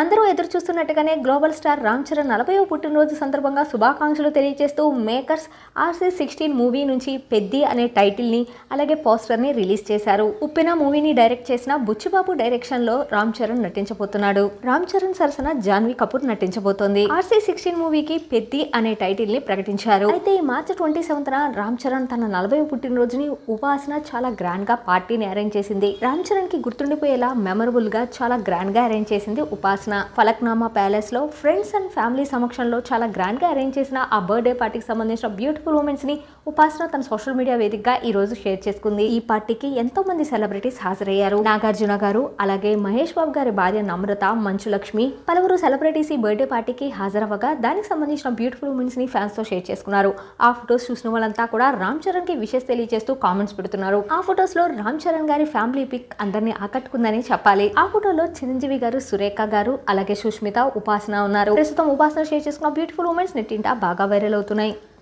అందరూ ఎదురు చూస్తున్నట్టుగానే గ్లోబల్ స్టార్ రామ్ చరణ్ నలభైవ పుట్టినరోజు సందర్భంగా శుభాకాంక్షలు తెలియజేస్తూ మేకర్స్ ఆర్సీ సిక్స్టీన్ మూవీ నుంచి పెద్ది అనే టైటిల్ని అలాగే పోస్టర్ని రిలీజ్ చేశారు. ఉప్పిన మూవీని డైరెక్ట్ చేసిన బుచ్చిబాబు డైరెక్షన్లో రామ్ చరణ్ నటించబోతున్నాడు. రామ్ చరణ్ సరసన జాన్వీ కపూర్ నటించబోతోంది. ఆర్సీ సిక్స్టీన్ మూవీకి పెద్ది అనే టైటిల్ని ప్రకటించారు. అయితే ఈ మార్చి ట్వంటీ సెవెంత్న రామ్ చరణ్ తన నలభై పుట్టినరోజుని ఉపాసన చాలా గ్రాండ్గా పార్టీని అరేంజ్ చేసింది. రామ్ చరణ్కి గుర్తుండిపోయేలా మెమరబుల్గా చాలా గ్రాండ్గా అరేంజ్ చేసింది ఉపాసన ఫలక్నామా ప్యాలెస్లో ఫ్రెండ్స్ అండ్ ఫ్యామిలీ సమక్షంలో చాలా గ్రాండ్గా అరేంజ్ చేసిన ఆ బర్త్డే పార్టీకి సంబంధించిన బ్యూటిఫుల్ మూమెంట్స్ని ఉపాసన తన సోషల్ మీడియా వేదికగా ఈ రోజు షేర్ చేసుకుంది. ఈ పార్టీకి ఎంతో మంది సెలబ్రిటీస్ హాజరయ్యారు. నాగార్జున గారు అలాగే మహేష్ బాబు గారి భార్య నమ్రత మంచు లక్ష్మి పలువురు సెలబ్రిటీస్ ఈ బర్త్డే పార్టీకి హాజరవ్వగా దానికి సంబంధించిన బ్యూటిఫుల్ మూమెంట్స్ని ఫ్యాన్స్తో షేర్ చేసుకున్నారు. ఆ ఫొటోస్ చూసిన వాళ్ళంతా కూడా రామ్ చరణ్కి విషెస్ తెలియజేస్తూ కామెంట్స్ పెడుతున్నారు. ఆ ఫొటోస్లో రామ్ చరణ్ గారి ఫ్యామిలీ పిక్ అందరినీ ఆకట్టుకుందని చెప్పాలి. ఆ ఫోటోలో చిరంజీవి గారు సురేఖ గారు అలాగే సుష్మిత ఉపాసన ఉన్నారు. ప్రస్తుతం ఉపాసన షేర్ చేసుకున్న బ్యూటిఫుల్ మూమెంట్స్ నెట్టింట బాగా వైరల్ అవుతున్నాయి.